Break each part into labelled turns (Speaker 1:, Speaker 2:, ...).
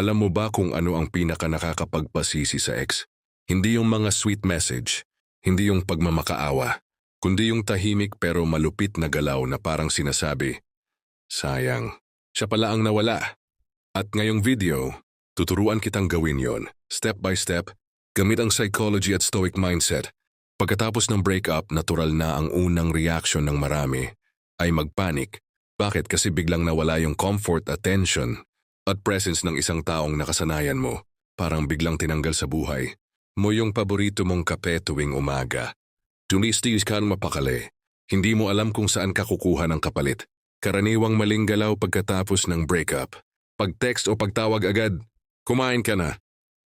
Speaker 1: Alam mo ba kung ano ang pinaka nakakapagpasisi sa ex? Hindi yung mga sweet message, hindi yung pagmamakaawa, kundi yung tahimik pero malupit na galaw na parang sinasabi, Sayang, siya pala ang nawala. At ngayong video, tuturuan kitang gawin yon, step by step, gamit ang psychology at stoic mindset. Pagkatapos ng breakup, natural na ang unang reaction ng marami ay magpanik. Bakit? Kasi biglang nawala yung comfort, attention, at presence ng isang taong nakasanayan mo. Parang biglang tinanggal sa buhay. Mo yung paborito mong kape tuwing umaga. Tumistis ka mapakali. Hindi mo alam kung saan ka kukuha ng kapalit. Karaniwang maling galaw pagkatapos ng breakup. Pag-text o pagtawag agad, kumain ka na.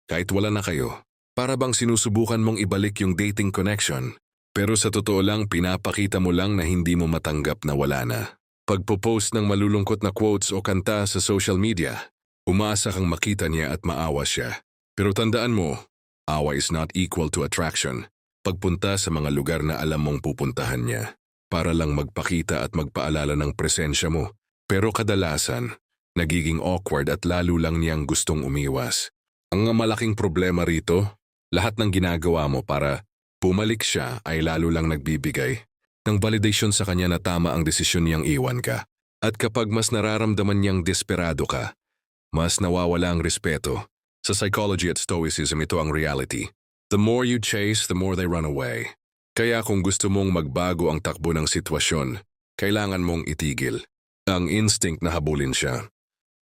Speaker 1: Kahit wala na kayo. Para bang sinusubukan mong ibalik yung dating connection. Pero sa totoo lang, pinapakita mo lang na hindi mo matanggap na wala na. Pagpo-post ng malulungkot na quotes o kanta sa social media, umaasa kang makita niya at maawa siya. Pero tandaan mo, awa is not equal to attraction. Pagpunta sa mga lugar na alam mong pupuntahan niya, para lang magpakita at magpaalala ng presensya mo. Pero kadalasan, nagiging awkward at lalo lang niyang gustong umiwas. Ang malaking problema rito, lahat ng ginagawa mo para pumalik siya ay lalo lang nagbibigay ng validation sa kanya na tama ang desisyon niyang iwan ka. At kapag mas nararamdaman niyang desperado ka, mas nawawala ang respeto. Sa psychology at stoicism ito ang reality. The more you chase, the more they run away. Kaya kung gusto mong magbago ang takbo ng sitwasyon, kailangan mong itigil ang instinct na habulin siya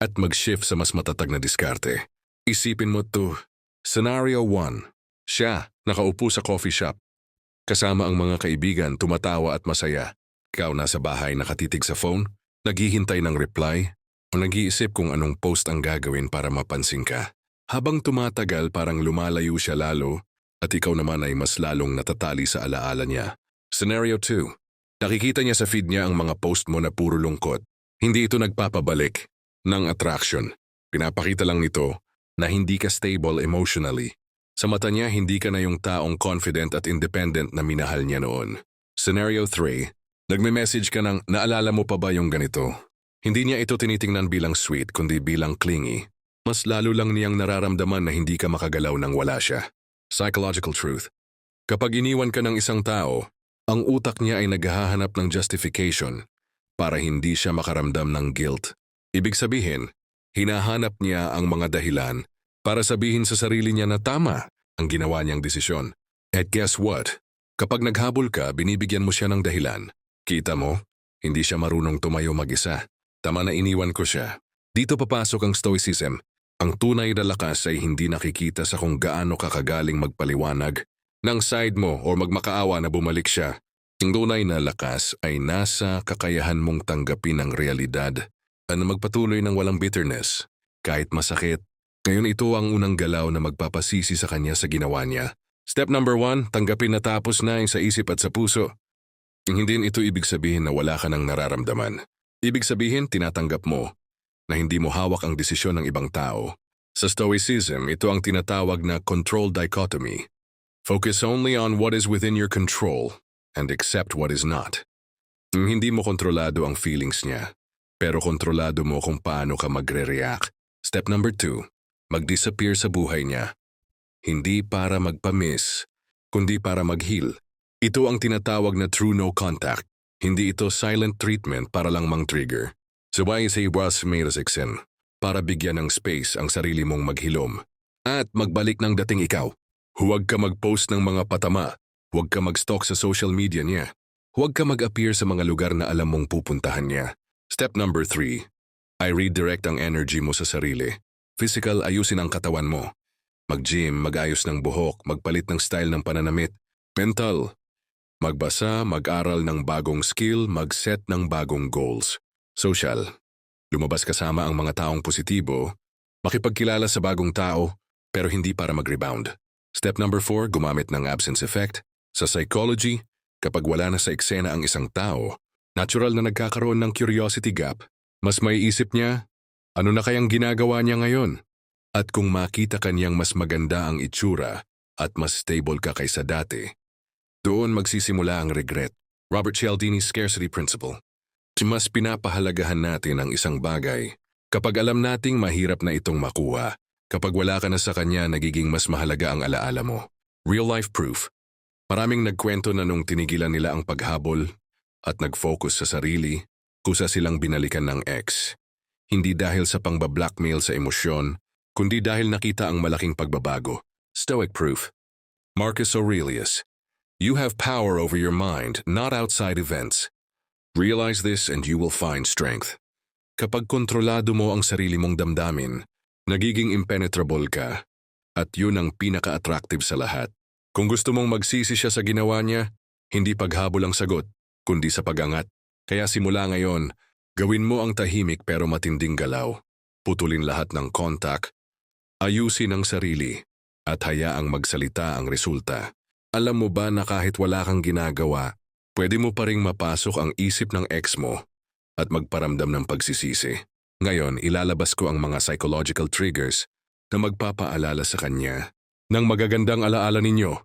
Speaker 1: at mag-shift sa mas matatag na diskarte. Isipin mo to, Scenario 1. Siya, nakaupo sa coffee shop. Kasama ang mga kaibigan, tumatawa at masaya. Ikaw nasa bahay nakatitig sa phone, naghihintay ng reply, o nag-iisip kung anong post ang gagawin para mapansin ka. Habang tumatagal parang lumalayo siya lalo, at ikaw naman ay mas lalong natatali sa alaala niya. Scenario 2. Nakikita niya sa feed niya ang mga post mo na puro lungkot. Hindi ito nagpapabalik ng attraction. Pinapakita lang nito na hindi ka stable emotionally. Sa mata niya, hindi ka na yung taong confident at independent na minahal niya noon. Scenario 3. Nagme-message ka ng, naalala mo pa ba yung ganito? Hindi niya ito tinitingnan bilang sweet, kundi bilang clingy. Mas lalo lang niyang nararamdaman na hindi ka makagalaw nang wala siya. Psychological truth. Kapag iniwan ka ng isang tao, ang utak niya ay naghahanap ng justification para hindi siya makaramdam ng guilt. Ibig sabihin, hinahanap niya ang mga dahilan para sabihin sa sarili niya na tama ang ginawa niyang desisyon. At guess what? Kapag naghabol ka, binibigyan mo siya ng dahilan. Kita mo, hindi siya marunong tumayo mag-isa. Tama na iniwan ko siya. Dito papasok ang stoicism. Ang tunay na lakas ay hindi nakikita sa kung gaano kakagaling magpaliwanag ng side mo o magmakaawa na bumalik siya. Ang tunay na lakas ay nasa kakayahan mong tanggapin ang realidad at magpatuloy ng walang bitterness. Kahit masakit, ngayon ito ang unang galaw na magpapasisi sa kanya sa ginawa niya. Step number one, tanggapin na tapos na yung sa isip at sa puso. Hindi ito ibig sabihin na wala ka nang nararamdaman. Ibig sabihin, tinatanggap mo na hindi mo hawak ang desisyon ng ibang tao. Sa Stoicism, ito ang tinatawag na control dichotomy. Focus only on what is within your control and accept what is not. Hindi mo kontrolado ang feelings niya, pero kontrolado mo kung paano ka magre-react. Step number two, mag-disappear sa buhay niya. Hindi para magpa-miss, kundi para mag-heal. Ito ang tinatawag na true no contact. Hindi ito silent treatment para lang mang-trigger. So why is was made as exen? Para bigyan ng space ang sarili mong maghilom. At magbalik ng dating ikaw. Huwag ka mag-post ng mga patama. Huwag ka mag-stalk sa social media niya. Huwag ka mag-appear sa mga lugar na alam mong pupuntahan niya. Step number 3. I redirect ang energy mo sa sarili. Physical, ayusin ang katawan mo. Mag-gym, mag-ayos ng buhok, magpalit ng style ng pananamit. Mental, magbasa, mag-aral ng bagong skill, mag-set ng bagong goals. Social, lumabas kasama ang mga taong positibo, makipagkilala sa bagong tao, pero hindi para mag-rebound. Step number 4, gumamit ng absence effect. Sa psychology, kapag wala na sa eksena ang isang tao, natural na nagkakaroon ng curiosity gap. Mas may isip niya, ano na kayang ginagawa niya ngayon? At kung makita kanyang mas maganda ang itsura at mas stable ka kaysa dati, doon magsisimula ang regret. Robert Cialdini's Scarcity Principle. Mas pinapahalagahan natin ang isang bagay Kapag alam nating mahirap na itong makuha, kapag wala ka na sa kanya, nagiging mas mahalaga ang alaala mo. Real life proof. Maraming nagkwento na nung tinigilan nila ang paghabol at nag-focus sa sarili, kusa silang binalikan ng ex. Hindi dahil sa pangbablackmail sa emosyon, kundi dahil nakita ang malaking pagbabago. Stoic proof. Marcus Aurelius. You have power over your mind, not outside events. Realize this and you will find strength. Kapag kontrolado mo ang sarili mong damdamin, nagiging impenetrable ka. At yun ang pinaka-attractive sa lahat. Kung gusto mong magsisi siya sa ginawa niya, hindi paghabol ang sagot, kundi sa pagangat. Kaya simula ngayon, gawin mo ang tahimik pero matinding galaw. Putulin lahat ng contact, ayusin ang sarili, at hayaang magsalita ang resulta. Alam mo ba na kahit wala kang ginagawa, pwede mo pa ring mapasok ang isip ng ex mo at magparamdam ng pagsisisi. Ngayon, ilalabas ko ang mga psychological triggers na magpapaalala sa kanya ng magagandang alaala ninyo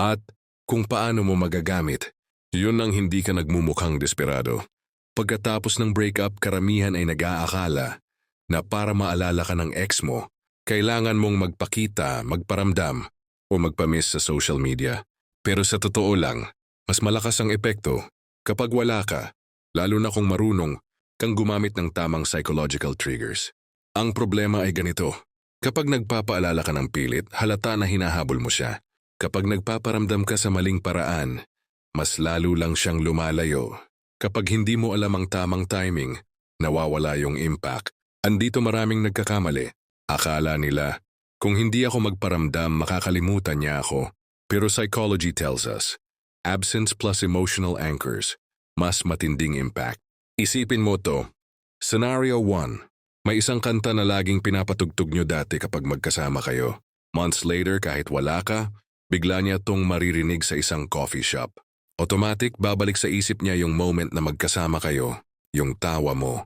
Speaker 1: at kung paano mo magagamit. Yun ang hindi ka nagmumukhang desperado. Pagkatapos ng breakup, karamihan ay nag-aakala na para maalala ka ng ex mo, kailangan mong magpakita, magparamdam, o magpamiss sa social media. Pero sa totoo lang, mas malakas ang epekto kapag wala ka, lalo na kung marunong kang gumamit ng tamang psychological triggers. Ang problema ay ganito. Kapag nagpapaalala ka ng pilit, halata na hinahabol mo siya. Kapag nagpaparamdam ka sa maling paraan, mas lalo lang siyang lumalayo. Kapag hindi mo alam ang tamang timing, nawawala yung impact. Andito maraming nagkakamali. Akala nila, kung hindi ako magparamdam, makakalimutan niya ako. Pero psychology tells us, absence plus emotional anchors, mas matinding impact. Isipin mo to. Scenario 1. May isang kanta na laging pinapatugtog nyo dati kapag magkasama kayo. Months later, kahit wala ka, bigla niya tong maririnig sa isang coffee shop. Automatic, babalik sa isip niya yung moment na magkasama kayo, yung tawa mo.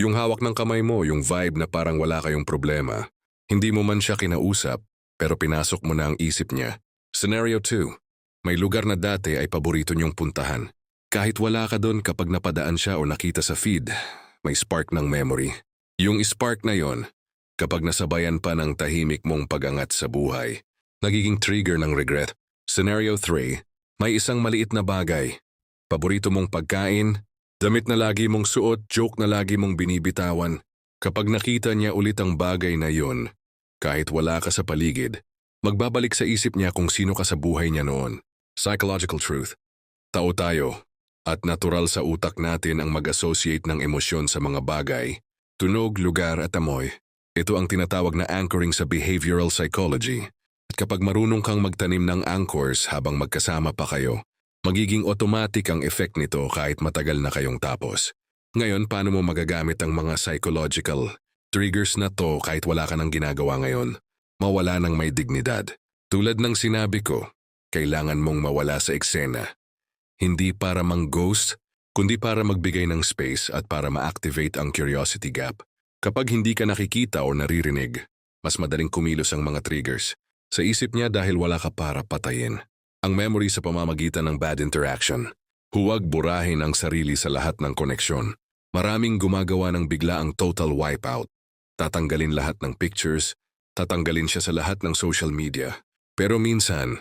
Speaker 1: Yung hawak ng kamay mo, yung vibe na parang wala kayong problema. Hindi mo man siya kinausap, pero pinasok mo na ang isip niya. Scenario 2. May lugar na dati ay paborito niyong puntahan. Kahit wala ka doon kapag napadaan siya o nakita sa feed, may spark ng memory. Yung spark na yon, kapag nasabayan pa ng tahimik mong pagangat sa buhay, nagiging trigger ng regret. Scenario 3. May isang maliit na bagay. Paborito mong pagkain, damit na lagi mong suot, joke na lagi mong binibitawan. Kapag nakita niya ulit ang bagay na yon, kahit wala ka sa paligid, magbabalik sa isip niya kung sino ka sa buhay niya noon. Psychological truth. Tao tayo, at natural sa utak natin ang mag-associate ng emosyon sa mga bagay, tunog, lugar at amoy. Ito ang tinatawag na anchoring sa behavioral psychology. At kapag marunong kang magtanim ng anchors habang magkasama pa kayo, magiging automatic ang effect nito kahit matagal na kayong tapos. Ngayon, paano mo magagamit ang mga psychological triggers na to kahit wala ka ng ginagawa ngayon? Mawala ng may dignidad. Tulad ng sinabi ko, kailangan mong mawala sa eksena. Hindi para mang-ghost, kundi para magbigay ng space at para ma-activate ang curiosity gap. Kapag hindi ka nakikita o naririnig, mas madaling kumilos ang mga triggers. Sa isip niya dahil wala ka para patayin. Ang memory sa pamamagitan ng bad interaction. Huwag burahin ang sarili sa lahat ng koneksyon. Maraming gumagawa ng bigla ang total wipeout. Tatanggalin lahat ng pictures, tatanggalin siya sa lahat ng social media. Pero minsan,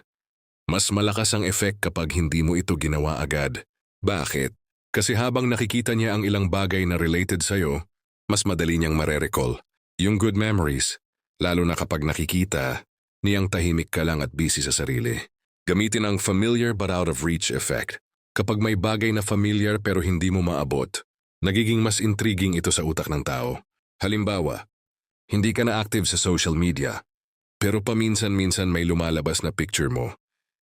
Speaker 1: mas malakas ang effect kapag hindi mo ito ginawa agad. Bakit? Kasi habang nakikita niya ang ilang bagay na related sa'yo, mas madali niyang marerecall. Yung good memories, lalo na kapag nakikita, niyang tahimik ka lang at busy sa sarili. Gamitin ang familiar but out of reach effect. Kapag may bagay na familiar pero hindi mo maabot, nagiging mas intriguing ito sa utak ng tao. Halimbawa, hindi ka na active sa social media, pero paminsan-minsan may lumalabas na picture mo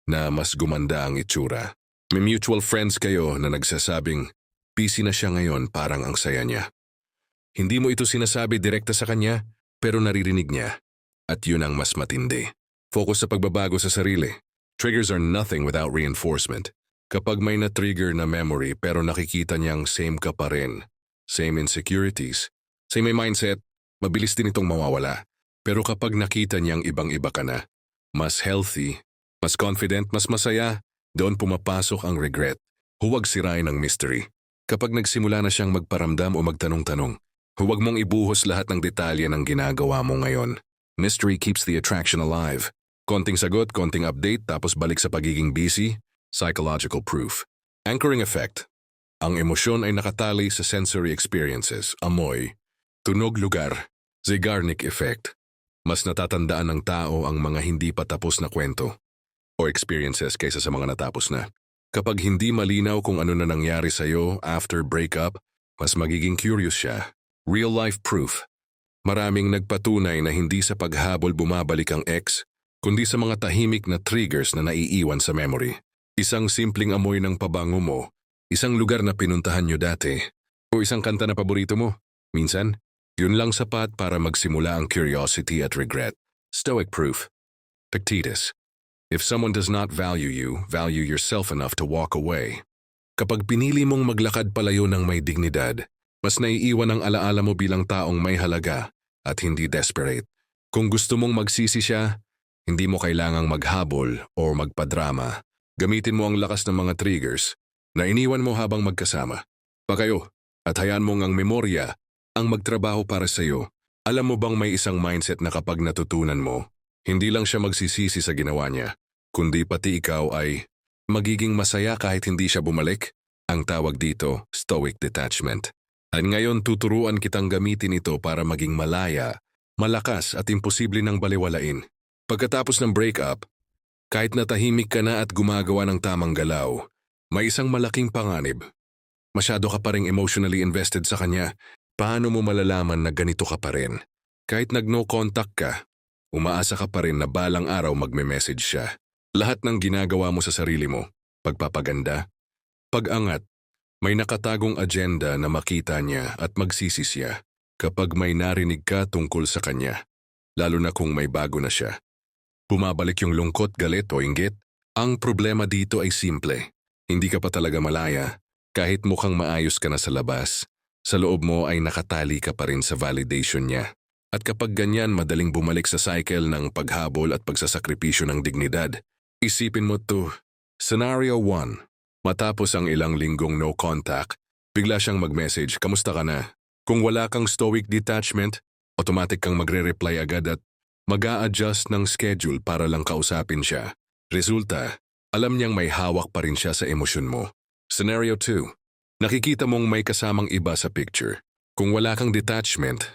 Speaker 1: na mas gumanda ang itsura. May mutual friends kayo na nagsasabing, busy na siya ngayon parang ang saya niya. Hindi mo ito sinasabi direkta sa kanya, pero naririnig niya. At yun ang mas matindi. Focus sa pagbabago sa sarili. Triggers are nothing without reinforcement. Kapag may na-trigger na memory pero nakikita niyang same ka pa rin, same insecurities, same mindset, mabilis din itong mawawala. Pero kapag nakita niyang ibang-iba ka na, mas healthy, mas confident, mas masaya, doon pumapasok ang regret. Huwag sirain ang mystery. Kapag nagsimula na siyang magparamdam o magtanong-tanong, Huwag mong ibuhos lahat ng detalye ng ginagawa mo ngayon. Mystery keeps the attraction alive. Konting sagot, konting update, tapos balik sa pagiging busy. Psychological proof. Anchoring effect. Ang emosyon ay nakatali sa sensory experiences, amoy, tunog lugar, Zeigarnik effect. Mas natatandaan ng tao ang mga hindi pa tapos na kwento o experiences kaysa sa mga natapos na. Kapag hindi malinaw kung ano na nangyari sa'yo after breakup, mas magiging curious siya. Real-life proof. Maraming nagpatunay na hindi sa paghabol bumabalik ang ex, kundi sa mga tahimik na triggers na naiiwan sa memory. Isang simpleng amoy ng pabango mo, isang lugar na pinuntahan nyo dati, o isang kanta na paborito mo. Minsan, yun lang sapat para magsimula ang curiosity at regret. Stoic proof. Pictetus. If someone does not value you, value yourself enough to walk away. Kapag pinili mong maglakad palayo ng may dignidad, mas naiiwan ang alaala mo bilang taong may halaga at hindi desperate. Kung gusto mong magsisi siya, hindi mo kailangang maghabol o magpadrama. Gamitin mo ang lakas ng mga triggers na iniwan mo habang magkasama. Pakayo at hayaan mong ang memorya ang magtrabaho para sa iyo. Alam mo bang may isang mindset na kapag natutunan mo, hindi lang siya magsisisi sa ginawa niya, kundi pati ikaw ay magiging masaya kahit hindi siya bumalik? Ang tawag dito, stoic detachment. At ngayon tuturuan kitang gamitin ito para maging malaya, malakas at imposible ng baliwalain. Pagkatapos ng breakup, kahit natahimik ka na at gumagawa ng tamang galaw, may isang malaking panganib. Masyado ka pa rin emotionally invested sa kanya. Paano mo malalaman na ganito ka pa rin? Kahit nag-no contact ka, umaasa ka pa rin na balang araw magme-message siya. Lahat ng ginagawa mo sa sarili mo, pagpapaganda, pag-angat, may nakatagong agenda na makita niya at magsisi siya kapag may narinig ka tungkol sa kanya, lalo na kung may bago na siya. Bumabalik yung lungkot, galit o inggit. Ang problema dito ay simple. Hindi ka pa talaga malaya. Kahit mukhang maayos ka na sa labas, sa loob mo ay nakatali ka pa rin sa validation niya. At kapag ganyan madaling bumalik sa cycle ng paghabol at pagsasakripisyo ng dignidad, isipin mo to. Scenario 1. Matapos ang ilang linggong no contact, bigla siyang mag-message, kamusta ka na? Kung wala kang stoic detachment, automatic kang magre-reply agad at mag adjust ng schedule para lang kausapin siya. Resulta, alam niyang may hawak pa rin siya sa emosyon mo. Scenario 2. Nakikita mong may kasamang iba sa picture. Kung wala kang detachment,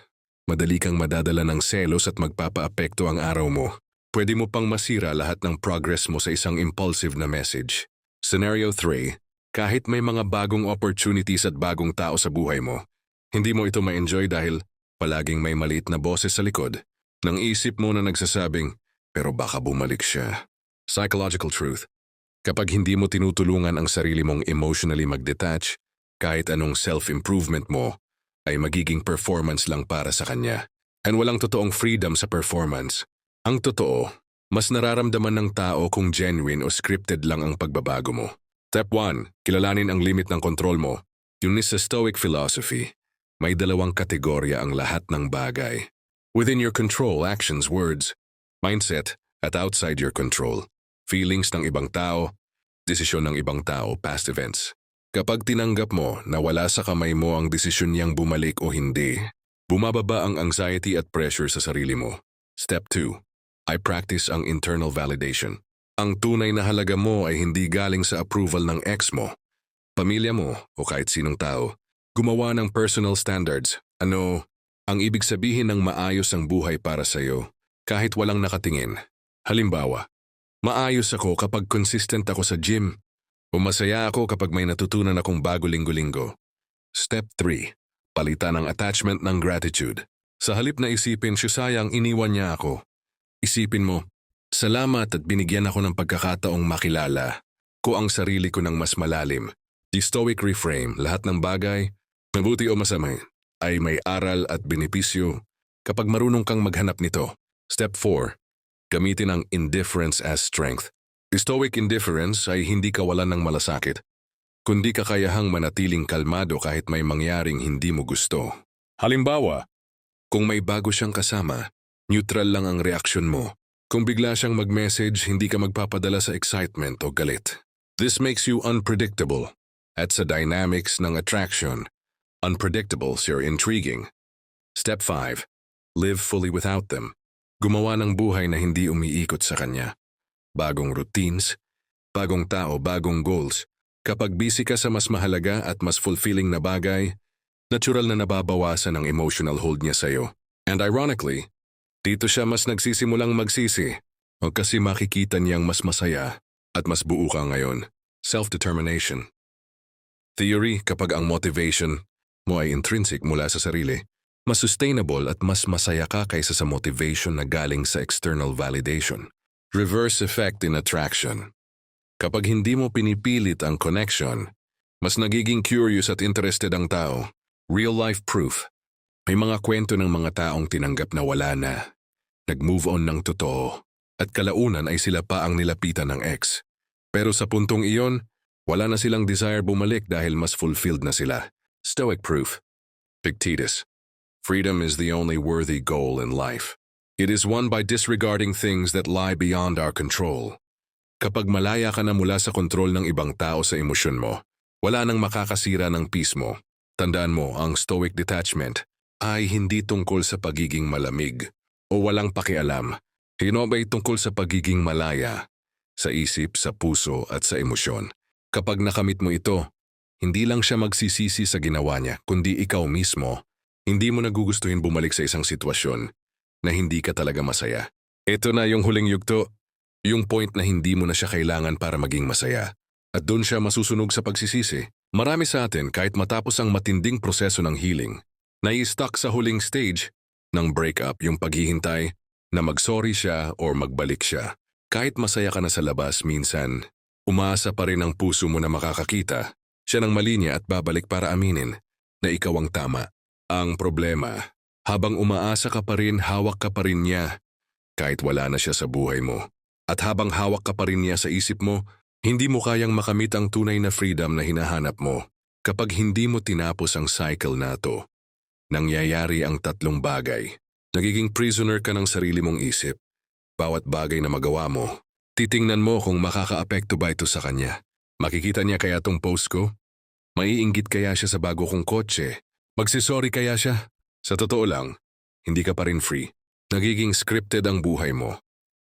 Speaker 1: madali kang madadala ng selos at magpapaapekto ang araw mo. Pwede mo pang masira lahat ng progress mo sa isang impulsive na message. Scenario 3. Kahit may mga bagong opportunities at bagong tao sa buhay mo, hindi mo ito ma-enjoy dahil palaging may maliit na boses sa likod. Nang isip mo na nagsasabing, pero baka bumalik siya. Psychological truth. Kapag hindi mo tinutulungan ang sarili mong emotionally mag-detach, kahit anong self-improvement mo, ay magiging performance lang para sa kanya. And walang totoong freedom sa performance. Ang totoo, mas nararamdaman ng tao kung genuine o scripted lang ang pagbabago mo. Step 1. Kilalanin ang limit ng kontrol mo. Yun sa Stoic philosophy. May dalawang kategorya ang lahat ng bagay. Within your control, actions, words, mindset, at outside your control feelings ng ibang tao, desisyon ng ibang tao, past events. Kapag tinanggap mo na wala sa kamay mo ang desisyon niyang bumalik o hindi, bumababa ang anxiety at pressure sa sarili mo. Step 2. I practice ang internal validation. Ang tunay na halaga mo ay hindi galing sa approval ng ex mo, pamilya mo o kahit sinong tao. Gumawa ng personal standards. Ano, ang ibig sabihin ng maayos ang buhay para sa'yo kahit walang nakatingin. Halimbawa, Maayos ako kapag consistent ako sa gym. O masaya ako kapag may natutunan akong bago linggo-linggo. Step 3. Palitan ang attachment ng gratitude. Sa halip na isipin siya sayang iniwan niya ako. Isipin mo, salamat at binigyan ako ng pagkakataong makilala ko ang sarili ko ng mas malalim. The stoic reframe, lahat ng bagay, mabuti o masama, ay may aral at benepisyo kapag marunong kang maghanap nito. Step 4 gamitin ang indifference as strength. Stoic indifference ay hindi kawalan ng malasakit, kundi kakayahang manatiling kalmado kahit may mangyaring hindi mo gusto. Halimbawa, kung may bago siyang kasama, neutral lang ang reaksyon mo. Kung bigla siyang mag-message, hindi ka magpapadala sa excitement o galit. This makes you unpredictable. At sa dynamics ng attraction, unpredictable you're intriguing. Step 5. Live fully without them. Gumawa ng buhay na hindi umiikot sa kanya. Bagong routines, bagong tao, bagong goals. Kapag busy ka sa mas mahalaga at mas fulfilling na bagay, natural na nababawasan ang emotional hold niya sa'yo. And ironically, dito siya mas nagsisimulang magsisi o kasi makikita niyang mas masaya at mas buo ka ngayon. Self-determination. Theory, kapag ang motivation mo ay intrinsic mula sa sarili, mas sustainable at mas masaya ka kaysa sa motivation na galing sa external validation. Reverse effect in attraction. Kapag hindi mo pinipilit ang connection, mas nagiging curious at interested ang tao. Real-life proof. May mga kwento ng mga taong tinanggap na wala na. Nag-move on ng totoo. At kalaunan ay sila pa ang nilapitan ng ex. Pero sa puntong iyon, wala na silang desire bumalik dahil mas fulfilled na sila. Stoic proof. Pictetus. Freedom is the only worthy goal in life. It is won by disregarding things that lie beyond our control. Kapag malaya ka na mula sa kontrol ng ibang tao sa emosyon mo, wala nang makakasira ng peace mo. Tandaan mo, ang stoic detachment ay hindi tungkol sa pagiging malamig o walang pakialam. Hinobay tungkol sa pagiging malaya, sa isip, sa puso at sa emosyon. Kapag nakamit mo ito, hindi lang siya magsisisi sa ginawa niya, kundi ikaw mismo, hindi mo nagugustuhin bumalik sa isang sitwasyon na hindi ka talaga masaya. Ito na yung huling yugto, yung point na hindi mo na siya kailangan para maging masaya. At doon siya masusunog sa pagsisisi. Marami sa atin kahit matapos ang matinding proseso ng healing, nai-stuck sa huling stage ng breakup yung paghihintay na mag-sorry siya or magbalik siya. Kahit masaya ka na sa labas minsan, umaasa pa rin ang puso mo na makakakita siya ng mali niya at babalik para aminin na ikaw ang tama. Ang problema, habang umaasa ka pa rin, hawak ka pa rin niya kahit wala na siya sa buhay mo. At habang hawak ka pa rin niya sa isip mo, hindi mo kayang makamit ang tunay na freedom na hinahanap mo. Kapag hindi mo tinapos ang cycle na to, nangyayari ang tatlong bagay. Nagiging prisoner ka ng sarili mong isip. Bawat bagay na magawa mo, titingnan mo kung makakaapekto ba ito sa kanya. Makikita niya kaya tong post ko? Maiinggit kaya siya sa bago kong kotse? Magsisorry kaya siya? Sa totoo lang, hindi ka pa rin free. Nagiging scripted ang buhay mo.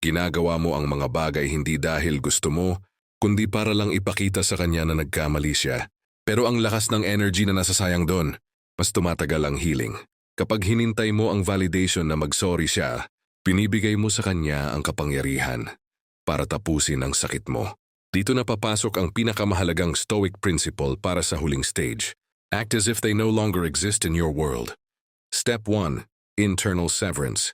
Speaker 1: Ginagawa mo ang mga bagay hindi dahil gusto mo, kundi para lang ipakita sa kanya na nagkamali siya. Pero ang lakas ng energy na nasasayang doon, mas tumatagal ang healing. Kapag hinintay mo ang validation na mag-sorry siya, pinibigay mo sa kanya ang kapangyarihan para tapusin ang sakit mo. Dito na papasok ang pinakamahalagang stoic principle para sa huling stage. Act as if they no longer exist in your world. Step 1. Internal severance.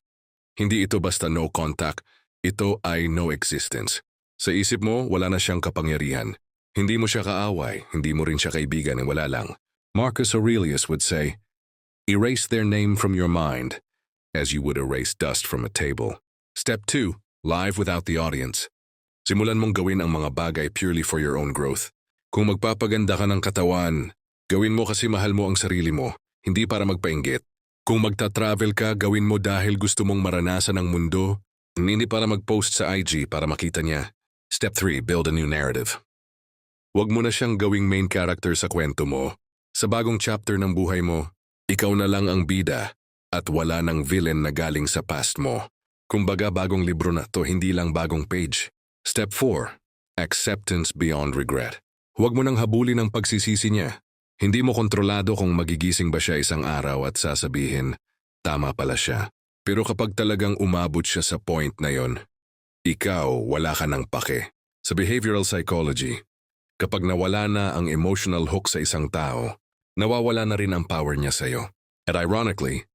Speaker 1: Hindi ito basta no contact, ito ay no existence. Sa isip mo, wala na siyang kapangyarihan. Hindi mo siya kaaway, hindi mo rin siya kaibigan, wala lang. Marcus Aurelius would say, Erase their name from your mind, as you would erase dust from a table. Step 2. Live without the audience. Simulan mong gawin ang mga bagay purely for your own growth. Kung magpapaganda ka ng katawan, gawin mo kasi mahal mo ang sarili mo, hindi para magpainggit. Kung magta-travel ka, gawin mo dahil gusto mong maranasan ang mundo, hindi para mag-post sa IG para makita niya. Step 3. Build a new narrative. Huwag mo na siyang gawing main character sa kwento mo. Sa bagong chapter ng buhay mo, ikaw na lang ang bida at wala ng villain na galing sa past mo. Kumbaga bagong libro na to, hindi lang bagong page. Step 4. Acceptance beyond regret. Huwag mo nang habulin ang pagsisisi niya. Hindi mo kontrolado kung magigising ba siya isang araw at sasabihin, tama pala siya. Pero kapag talagang umabot siya sa point na yon, ikaw wala ka ng pake. Sa behavioral psychology, kapag nawala na ang emotional hook sa isang tao, nawawala na rin ang power niya sa'yo. At ironically,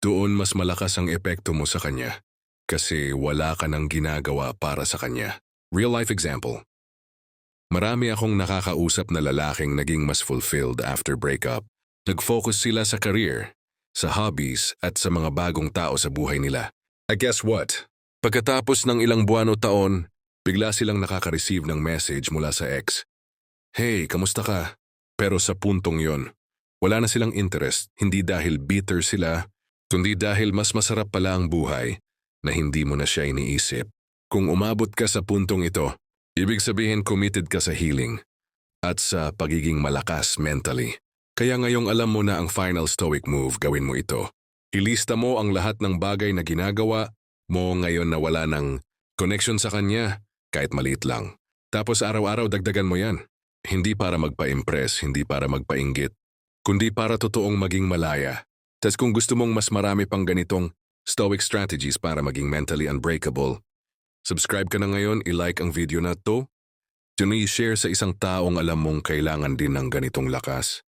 Speaker 1: doon mas malakas ang epekto mo sa kanya kasi wala ka nang ginagawa para sa kanya. Real-life example. Marami akong nakakausap na lalaking naging mas fulfilled after breakup. Nag-focus sila sa career, sa hobbies at sa mga bagong tao sa buhay nila. I guess what? Pagkatapos ng ilang buwan o taon, bigla silang nakaka-receive ng message mula sa ex. Hey, kamusta ka? Pero sa puntong yon, wala na silang interest, hindi dahil bitter sila, kundi dahil mas masarap pala ang buhay na hindi mo na siya iniisip. Kung umabot ka sa puntong ito, ibig sabihin committed ka sa healing at sa pagiging malakas mentally. Kaya ngayong alam mo na ang final stoic move, gawin mo ito. Ilista mo ang lahat ng bagay na ginagawa mo ngayon na wala ng connection sa kanya, kahit maliit lang. Tapos araw-araw dagdagan mo yan. Hindi para magpa-impress, hindi para magpainggit, kundi para totoong maging malaya. Tapos kung gusto mong mas marami pang ganitong stoic strategies para maging mentally unbreakable, subscribe ka na ngayon, i-like ang video na to, Yun i-share sa isang taong alam mong kailangan din ng ganitong lakas.